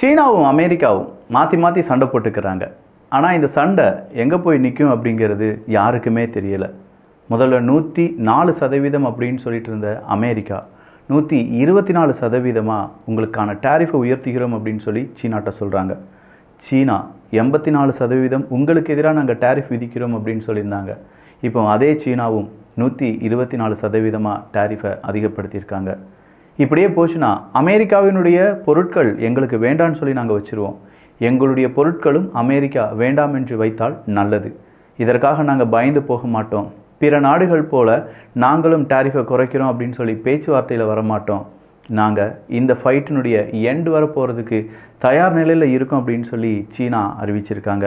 சீனாவும் அமெரிக்காவும் மாற்றி மாற்றி சண்டை போட்டுக்கிறாங்க. ஆனால் இந்த சண்டை எங்கே போய் நிற்கும் அப்படிங்கிறது யாருக்குமே தெரியலை. முதல்ல நூற்றி நாலு சதவீதம் அப்படின்னு சொல்லிட்டு இருந்த அமெரிக்கா நூற்றி இருபத்தி நாலு சதவீதமாக உங்களுக்கான டேரிஃபை உயர்த்துகிறோம் அப்படின்னு சொல்லி சீனாட்ட சொல்கிறாங்க சீனா எண்பத்தி நாலு சதவீதம் உங்களுக்கு எதிராக நாங்கள் டேரிஃப் விதிக்கிறோம் அப்படின்னு சொல்லியிருந்தாங்க. இப்போ அதே சீனாவும் நூற்றி இருபத்தி நாலு சதவீதமாக டேரிஃபை அதிகப்படுத்தியிருக்காங்க. இப்படியே போச்சுன்னா அமெரிக்காவினுடைய பொருட்கள் எங்களுக்கு வேண்டான்னு சொல்லி நாங்கள் வச்சுருவோம். எங்களுடைய பொருட்களும் அமெரிக்கா வேண்டாம் என்று வைத்தால் நல்லது. இதற்காக நாங்கள் பயந்து போக மாட்டோம். பிற நாடுகள் போல நாங்களும் டேரிஃபை குறைக்கிறோம் அப்படின்னு சொல்லி பேச்சுவார்த்தையில் வரமாட்டோம் நாங்கள் இந்த ஃபைட்டினுடைய எண்டு வர போகிறதுக்கு தயார் நிலையில் இருக்கோம் அப்படின்னு சொல்லி சீனா அறிவிச்சிருக்காங்க.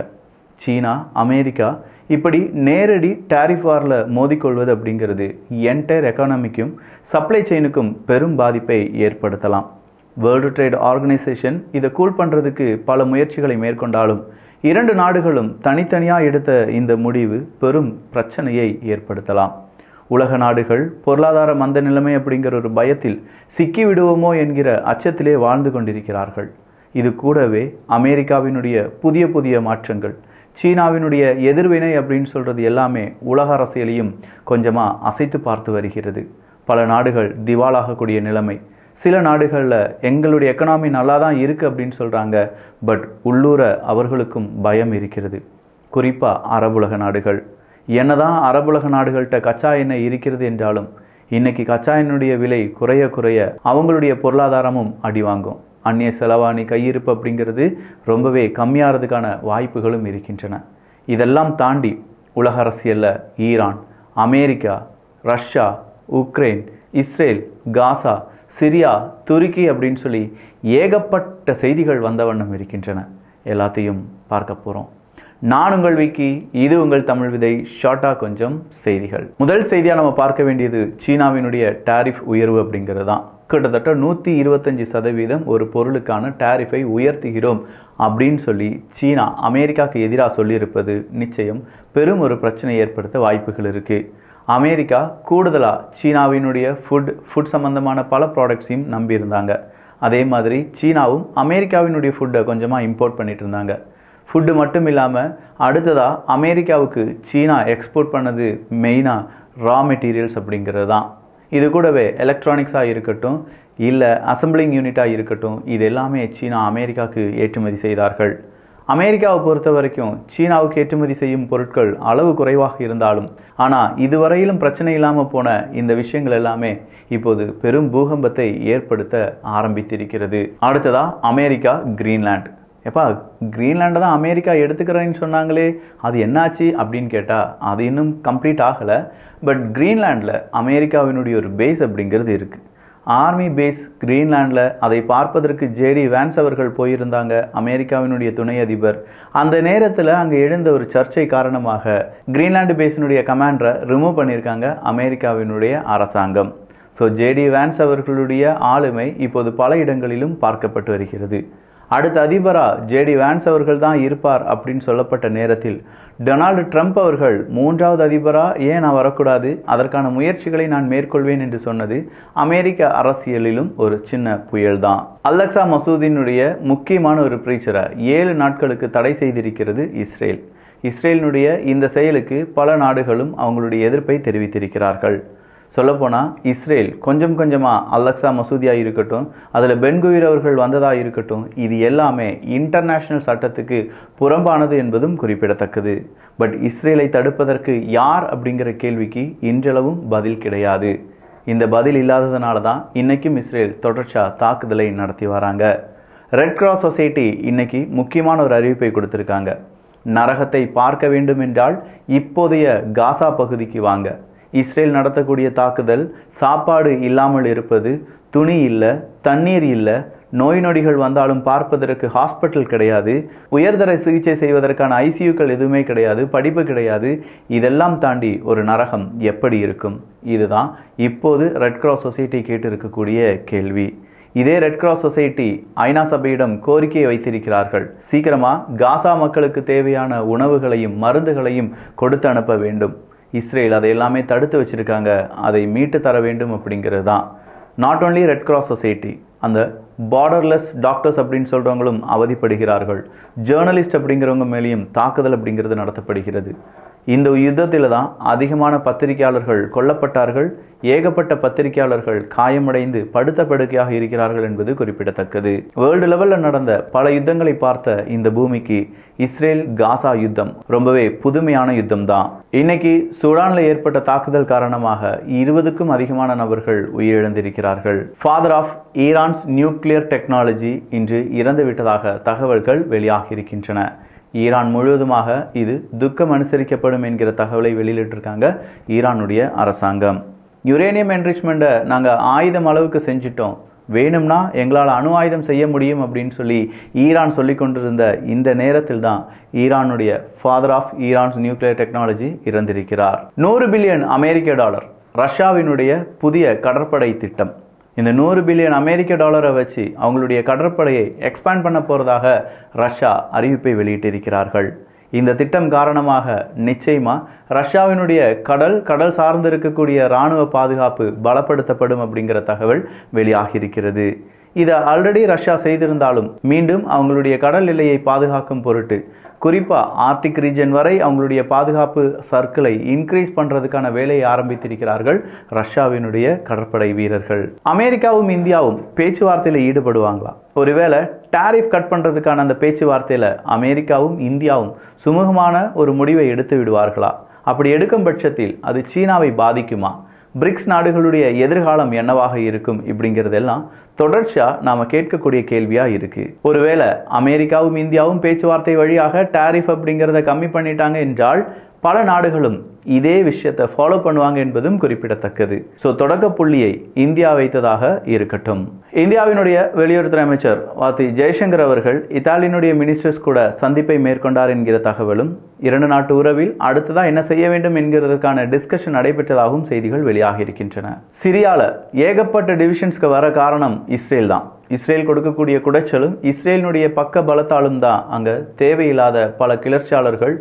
சீனா அமெரிக்கா இப்படி நேரடி டேரிஃப் வாரில் மோதிக்கொள்வது அப்படிங்கிறது என்டையர் எக்கானமிக்கும் சப்ளை செயினுக்கும் பெரும் பாதிப்பை ஏற்படுத்தலாம். வேர்ல்டு ட்ரேட் ஆர்கனைசேஷன் இதை கூல் பண்ணுறதுக்கு பல முயற்சிகளை மேற்கொண்டாலும் இரண்டு நாடுகளும் தனித்தனியாக எடுத்த இந்த முடிவு பெரும் பிரச்சனையை ஏற்படுத்தலாம். உலக நாடுகள் பொருளாதார மந்த நிலைமை அப்படிங்கிற ஒரு பயத்தில் சிக்கிவிடுவோமோ என்கிற அச்சத்திலே வாழ்ந்து கொண்டிருக்கிறார்கள். இது கூடவே அமெரிக்காவினுடைய புதிய புதிய மாற்றங்கள் சீனாவினுடைய எதிர்வினை அப்படின்னு சொல்கிறது எல்லாமே உலக அரசியலையும் கொஞ்சமாக அசைத்து பார்த்து வருகிறது. பல நாடுகள் திவாலாகக்கூடிய நிலைமை. சில நாடுகளில் எங்களுடைய எக்கனாமி நல்லா தான் இருக்குது அப்படின்னு சொல்கிறாங்க பட் உள்ளூர அவர்களுக்கும் பயம் இருக்கிறது. குறிப்பாக அரபுலக நாடுகள். என்னதான் அரபுலக நாடுகள்கிட்ட கச்சா எண்ணெய் இருக்கிறது என்றாலும் இன்னைக்கு கச்சா எண்ணெயுடைய விலை குறைய குறைய அவங்களுடைய பொருளாதாரமும் அடி வாங்கும். அந்நிய செலவாணி கையிருப்பு அப்படிங்கிறது ரொம்பவே கம்மியாகிறதுக்கான வாய்ப்புகளும் இருக்கின்றன. இதெல்லாம் தாண்டி உலக அரசியலில் Iran America Russia Ukraine Israel Gaza Syria துருக்கி அப்படின்னு சொல்லி ஏகப்பட்ட செய்திகள் வந்த வண்ணம் இருக்கின்றன. எல்லாத்தையும் பார்க்க போகிறோம் நான் உங்கள் விக்கி இது உங்கள் தமிழ் விதை ஷார்ட்டாக கொஞ்சம் செய்திகள். முதல் செய்தியாக நம்ம பார்க்க வேண்டியது சீனாவினுடைய டாரிஃப் உயர்வு அப்படிங்கிறது தான் கிட்டத்தட்ட நூற்றி இருபத்தஞ்சி சதவீதம் ஒரு பொருளுக்கான டாரிஃபை உயர்த்துகிறோம் அப்படின்னு சொல்லி சீனா அமெரிக்காவுக்கு எதிராக சொல்லியிருப்பது நிச்சயம் பெரும் ஒரு பிரச்சனை ஏற்படுத்த வாய்ப்புகள் இருக்குது அமெரிக்கா கூடுதலாக சீனாவினுடைய ஃபுட் ஃபுட் சம்மந்தமான பல ப்ராடக்ட்ஸையும் நம்பியிருந்தாங்க. அதே மாதிரி சீனாவும் அமெரிக்காவினுடைய ஃபுட்டை கொஞ்சமாக இம்போர்ட் பண்ணிட்டு இருந்தாங்க. ஃபுட்டு மட்டும் இல்லாமல் அடுத்ததாக அமெரிக்காவுக்கு சீனா எக்ஸ்போர்ட் பண்ணது மெயினாக ரா மெட்டீரியல்ஸ் அப்படிங்கிறது தான் இது கூடவே எலக்ட்ரானிக்ஸாக இருக்கட்டும் இல்லை அசம்பிளிங் யூனிட்டாக இருக்கட்டும் இது எல்லாமே சீனா அமெரிக்காவுக்கு ஏற்றுமதி செய்தார்கள். அமெரிக்காவை பொறுத்த வரைக்கும் சீனாவுக்கு ஏற்றுமதி செய்யும் பொருட்கள் அளவு குறைவாக இருந்தாலும் ஆனால் இதுவரையிலும் பிரச்சனை இல்லாமல் போன இந்த விஷயங்கள் எல்லாமே இப்போது பெரும் பூகம்பத்தை ஏற்படுத்த ஆரம்பித்திருக்கிறது. அடுத்ததா அமெரிக்கா கிரீன்லாண்ட் எப்பா கிரீன்லாண்டை தான் அமெரிக்கா எடுத்துக்கிறேன்னு சொன்னாங்களே அது என்னாச்சு அப்படின்னு கேட்டால் அது இன்னும் கம்ப்ளீட் ஆகலை. பட் க்ரீன்லாண்டில் அமெரிக்காவினுடைய ஒரு பேஸ் அப்படிங்கிறது இருக்குது ஆர்மி பேஸ் க்ரீன்லாண்டில் அதை பார்ப்பதற்கு ஜேடி வேன்ஸ் அவர்கள் போயிருந்தாங்க அமெரிக்காவினுடைய துணை அதிபர். அந்த நேரத்தில் அங்கே எழுந்த ஒரு சர்ச்சை காரணமாக க்ரீன்லாண்டு பேஸினுடைய கமாண்டரை ரிமூவ் பண்ணியிருக்காங்க அமெரிக்காவினுடைய அரசாங்கம். ஸோ ஜேடி வேன்ஸ் அவர்களுடைய ஆளுமை இப்போது பல இடங்களிலும் பார்க்கப்பட்டு வருகிறது. அடுத்த அதிபராக ஜேடி வேன்ஸ் அவர்கள் தான் இருப்பார் அப்படின்னு சொல்லப்பட்ட நேரத்தில் டொனால்டு ட்ரம்ப் அவர்கள் மூன்றாவது அதிபராக ஏன் நான் வரக்கூடாது? அதற்கான முயற்சிகளை நான் மேற்கொள்வேன் என்று சொன்னது அமெரிக்க அரசியலிலும் ஒரு சின்ன புயல்தான். தான் மசூதினுடைய முக்கியமான ஒரு பிரீச்சரை ஏழு நாட்களுக்கு தடை செய்திருக்கிறது இஸ்ரேல். இஸ்ரேலினுடைய இந்த செயலுக்கு பல நாடுகளும் அவங்களுடைய எதிர்ப்பை தெரிவித்திருக்கிறார்கள். சொல்லப்போனால் இஸ்ரேல் கொஞ்சம் கொஞ்சமாக அலெக்சா மசூதியாக இருக்கட்டும் அதில் பென்குயிர் அவர்கள் வந்ததாக இருக்கட்டும் இது எல்லாமே இன்டர்நேஷ்னல் சட்டத்துக்கு புறம்பானது என்பதும் குறிப்பிடத்தக்கது. பட் இஸ்ரேலை தடுப்பதற்கு யார் அப்படிங்கிற கேள்விக்கு இன்றளவும் பதில் கிடையாது. இந்த பதில் இல்லாததுனால தான் இன்றைக்கும் இஸ்ரேல் தொடர்ச்சியாக தாக்குதலை நடத்தி வராங்க. ரெட் கிராஸ் சொசைட்டி இன்னைக்கு முக்கியமான ஒரு அறிவிப்பை கொடுத்துருக்காங்க. நரகத்தை பார்க்க வேண்டும் என்றால் இப்போதைய காசா பகுதிக்கு வாங்க. இஸ்ரேல் நடத்தக்கூடிய தாக்குதல் சாப்பாடு இல்லாமல் இருப்பது துணி இல்லை தண்ணீர் இல்லை நோய் நொடிகள் வந்தாலும் பார்ப்பதற்கு ஹாஸ்பிட்டல் கிடையாது உயர்தர சிகிச்சை செய்வதற்கான ஐசியூக்கள் எதுவுமே கிடையாது படிப்பு கிடையாது. இதெல்லாம் தாண்டி ஒரு நரகம் எப்படி இருக்கும்? இதுதான் இப்போது ரெட் கிராஸ் சொசைட்டி கேட்டு இருக்கக்கூடிய கேள்வி. இதே ரெட் கிராஸ் சொசைட்டி ஐநா சபையிடம் கோரிக்கையை வைத்திருக்கிறார்கள். சீக்கிரமாக காசா மக்களுக்கு தேவையான உணவுகளையும் மருந்துகளையும் கொடுத்து அனுப்ப வேண்டும். இஸ்ரேல் அதை எல்லாமே தடுத்து வச்சிருக்காங்க. அதை மீட்டு தர வேண்டும் அப்படிங்கிறது தான். Not only red cross society அந்த பார்டர்லெஸ் டாக்டர்ஸ் அப்படின்னு சொல்கிறவங்களும் அவதிப்படுகிறார்கள். ஜேர்னலிஸ்ட் அப்படிங்கிறவங்க மேலேயும் தாக்குதல் அப்படிங்கிறது நடத்தப்படுகிறது. இந்த யுத்தத்தில் தான் அதிகமான பத்திரிகையாளர்கள் கொல்லப்பட்டார்கள். ஏகப்பட்ட பத்திரிகையாளர்கள் காயமடைந்து படுத்த படுக்கையாக இருக்கிறார்கள் என்பது குறிப்பிடத்தக்கது. வேர்ல்டு லெவலில் நடந்த பல யுத்தங்களை பார்த்த இந்த பூமிக்கு இஸ்ரேல் காசா யுத்தம் ரொம்பவே புதுமையான யுத்தம் தான் இன்னைக்கு சூடானில் ஏற்பட்ட தாக்குதல் காரணமாக இருபதுக்கும் அதிகமான நபர்கள் உயிரிழந்திருக்கிறார்கள். Father of Iran's nuclear technology இன்று இறந்துவிட்டதாக தகவல்கள் வெளியாகியிருக்கின்றன. ஈரான் முழுவதுமாக இது துக்கம் அனுசரிக்கப்படும் என்கிற தகவலை வெளியிட்டிருக்காங்க ஈரானுடைய அரசாங்கம். யுரேனியம் என்ரிச்மெண்ட்டை நாங்கள் ஆயுதம் அளவுக்கு செஞ்சிட்டோம். வேணும்னா எங்களால் அணு ஆயுதம் செய்ய முடியும் அப்படின்னு சொல்லி ஈரான் சொல்லி கொண்டிருந்த இந்த நேரத்தில் தான் ஈரானுடைய father of Iran's nuclear technology இறந்திருக்கிறார். நூறு பில்லியன் அமெரிக்க டாலர் ரஷ்யாவினுடைய புதிய கடற்படை திட்டம். இந்த நூறு பில்லியன் அமெரிக்க டாலரை வச்சு அவங்களுடைய கடற்படையை எக்ஸ்பேண்ட் பண்ண போகிறதாக ரஷ்யா அறிவிப்பை வெளியிட்டிருக்கிறார்கள். இந்த திட்டம் காரணமாக நிச்சயமாக ரஷ்யாவினுடைய கடல் கடல் சார்ந்து இருக்கக்கூடிய இராணுவ பாதுகாப்பு பலப்படுத்தப்படும் அப்படிங்கிற தகவல் வெளியாகியிருக்கிறது. இதை ஆல்ரெடி ரஷ்யா செய்திருந்தாலும் மீண்டும் அவங்களுடைய கடல் எல்லையை பாதுகாக்கும் பொருட்டு குறிப்பாக ஆர்டிக் ரீஜன் வரை அவங்களுடைய பாதுகாப்பு சர்க்கிளை இன்க்ரீஸ் பண்ணுறதுக்கான வேலையை ஆரம்பித்திருக்கிறார்கள் ரஷ்யாவினுடைய கடற்படை வீரர்கள். அமெரிக்காவும் இந்தியாவும் பேச்சுவார்த்தையில் ஈடுபடுவாங்களா? ஒருவேளை டாரிஃப் கட் பண்ணுறதுக்கான அந்த பேச்சுவார்த்தையில் அமெரிக்காவும் இந்தியாவும் சுமூகமான ஒரு முடிவை எடுத்து விடுவார்களா? அப்படி எடுக்கும் பட்சத்தில் அது சீனாவை பாதிக்குமா? பிரிக்ஸ் நாடுகளுடைய எதிர்காலம் என்னவாக இருக்கும் இப்படிங்கிறதெல்லாம் தொடர்ச்சியாக நாம் கேட்கக்கூடிய கேள்வியாக இருக்குது ஒருவேளை அமெரிக்காவும் இந்தியாவும் பேச்சுவார்த்தை வழியாக டேரிஃப் அப்படிங்கிறத கம்மி பண்ணிட்டாங்க என்றால் பல நாடுகளும் இதே விஷயத்தை ஃபாலோ பண்ணுவாங்க என்பதும் குறிப்பிடத்தக்கது. ஸோ தொடக்க புள்ளியை இந்தியா வைத்ததாக இருக்கட்டும். இந்தியாவினுடைய வெளியுறவுத்துறை அமைச்சர் வாத்தி ஜெய்சங்கர் அவர்கள் இத்தாலியினுடைய மினிஸ்டர்ஸ் கூட சந்திப்பை மேற்கொண்டார் என்கிற தகவலும் இரண்டு நாட்டு உறவில் அடுத்ததாக என்ன செய்ய வேண்டும் என்கிறதுக்கான டிஸ்கஷன் நடைபெற்றதாகவும் செய்திகள் வெளியாகி இருக்கின்றன. சிரியாவில் ஏகப்பட்ட டிவிஷன்ஸ்க்கு வர காரணம் இஸ்ரேல் தான். இஸ்ரேல் கொடுக்கக்கூடிய குடைச்சலும் இஸ்ரேலினுடைய பக்க பலத்தாலும் தான் அங்கே தேவையில்லாத பல கிளர்ச்சியாளர்கள்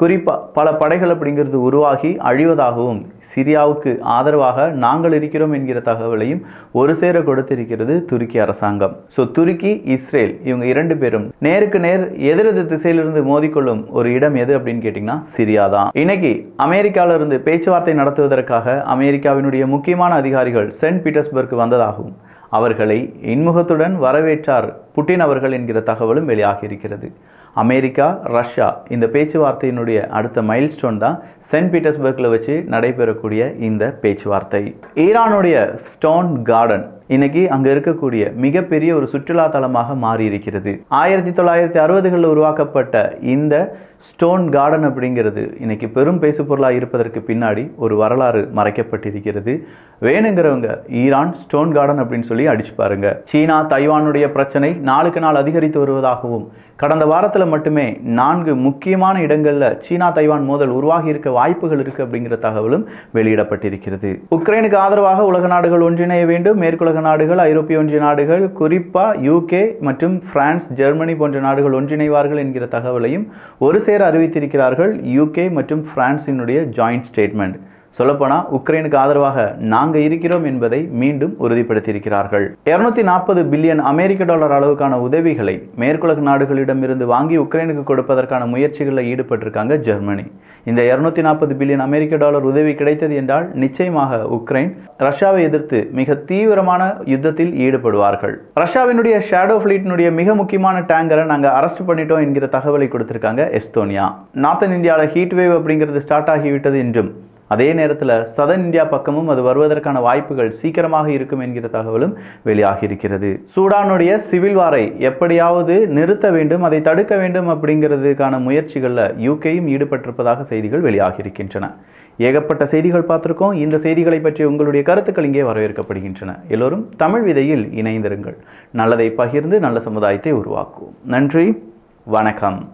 குறிப்பாக பல படைகள் அப்படிங்கிறது உருவாகி அழிவதாகவும் சிரியாவுக்கு ஆதரவாக நாங்கள் இருக்கிறோம் என்கிற தகவலையும் ஒரு சேர கொடுத்திருக்கிறது துருக்கி அரசாங்கம். ஸோ துருக்கி இஸ்ரேல் இவங்க இரண்டு பேரும் நேருக்கு நேர் எதிரெதிர் திசையிலிருந்து மோதிக்கொள்ளும் ஒரு இடம் எது அப்படின்னு கேட்டிங்கன்னா சிரியா தான். இன்னைக்கு அமெரிக்காவிலிருந்து பேச்சுவார்த்தை நடத்துவதற்காக அமெரிக்காவினுடைய முக்கியமான அதிகாரிகள் சென்ட் பீட்டர்ஸ்பர்க் வந்ததாகவும் அவர்களை இன்முகத்துடன் வரவேற்றார். புட்டின் அவர்கள் என்கிற தகவலும் வெளியாகி இருக்கிறது அமெரிக்கா ரஷ்யா இந்த பேச்சுவார்த்தையினுடைய அடுத்த மைல்ஸ்டோன் தான் சென்ட் பீட்டர்ஸ்பர்க்கில் வச்சு நடைபெறக்கூடிய இந்த பேச்சுவார்த்தை. ஈரானுடைய ஸ்டோன் கார்டன் இன்னைக்கு அங்கே இருக்கக்கூடிய மிகப்பெரிய ஒரு சுற்றுலா தலமாக மாறி இருக்கிறது ஆயிரத்தி தொள்ளாயிரத்தி அறுபதுகளில் உருவாக்கப்பட்ட இந்த ஸ்டோன் கார்டன் அப்படிங்கிறது இன்னைக்கு பெரும் பேசு பொருளாக இருப்பதற்கு பின்னாடி ஒரு வரலாறு மறைக்கப்பட்டிருக்கிறது. வேணுங்கிறவங்க ஈரான் ஸ்டோன் கார்டன் அப்படின்னு சொல்லி அடிச்சு பாருங்க. சீனா தைவானுடைய பிரச்சனை நாளுக்கு நாள் அதிகரித்து வருவதாகவும் கடந்த வாரத்தில் மட்டுமே நான்கு முக்கியமான இடங்களில் சீனா தைவான் மோதல் உருவாகி இருக்க வாய்ப்புகள் இருக்கு அப்படிங்கிற தகவலும் வெளியிடப்பட்டிருக்கிறது. உக்ரைனுக்கு ஆதரவாக உலக நாடுகள் ஒன்றிணைய வேண்டும் மேற்குலக நாடுகள் ஐரோப்பிய ஒன்றிய நாடுகள் குறிப்பாக யூகே மற்றும் பிரான்ஸ் ஜெர்மனி போன்ற நாடுகள் ஒன்றிணைவார்கள் என்கிற தகவலையும் ஒரு சேர அறிவித்திருக்கிறார்கள். யூகே மற்றும் பிரான்சினுடைய ஜாயிண்ட் ஸ்டேட்மெண்ட் சொல்லப்போனால் உக்ரைனுக்கு ஆதரவாக நாங்கள் இருக்கிறோம் என்பதை மீண்டும் உறுதிப்படுத்தியிருக்கிறார்கள். இருநூத்தி நாற்பது பில்லியன் அமெரிக்க டாலர் அளவுக்கான உதவிகளை மேற்குலக நாடுகளிடமிருந்து வாங்கி உக்ரைனுக்கு கொடுப்பதற்கான முயற்சிகளில் ஈடுபட்டிருக்காங்க ஜெர்மனி. இந்த இருநூத்தி நாற்பது பில்லியன் அமெரிக்க டாலர் உதவி கிடைத்தது என்றால் நிச்சயமாக உக்ரைன் ரஷ்யாவை எதிர்த்து மிக தீவிரமான யுத்தத்தில் ஈடுபடுவார்கள். ரஷ்யாவினுடைய ஷேடோ ஃபிளீட்டினுடைய மிக முக்கியமான டேங்கரை நாங்கள் அரெஸ்ட் பண்ணிட்டோம் என்கிற தகவலை கொடுத்திருக்காங்க எஸ்தோனியா. நார்த்தன் இந்தியாவில் ஹீட் வேவ் அப்படிங்கிறது ஸ்டார்ட் ஆகிவிட்டது என்றும் அதே நேரத்தில் சதன் இந்தியா பக்கமும் அது வருவதற்கான வாய்ப்புகள் சீக்கிரமாக இருக்கும் என்கிற தகவலும் வெளியாகியிருக்கிறது. சூடானுடைய சிவில் வாரை எப்படியாவது நிறுத்த வேண்டும் அதை தடுக்க வேண்டும் அப்படிங்கிறதுக்கான முயற்சிகளில் யூகேயும் ஈடுபட்டிருப்பதாக செய்திகள் வெளியாகியிருக்கின்றன. ஏகப்பட்ட செய்திகள் பார்த்துருக்கோம். இந்த செய்திகளை பற்றி உங்களுடைய கருத்துக்கள் இங்கே வரவேற்கப்படுகின்றன. எல்லோரும் தமிழ் விதையில் இணைந்திருங்கள். நல்லதை பகிர்ந்து நல்ல சமுதாயத்தை உருவாக்குவோம். நன்றி. வணக்கம்.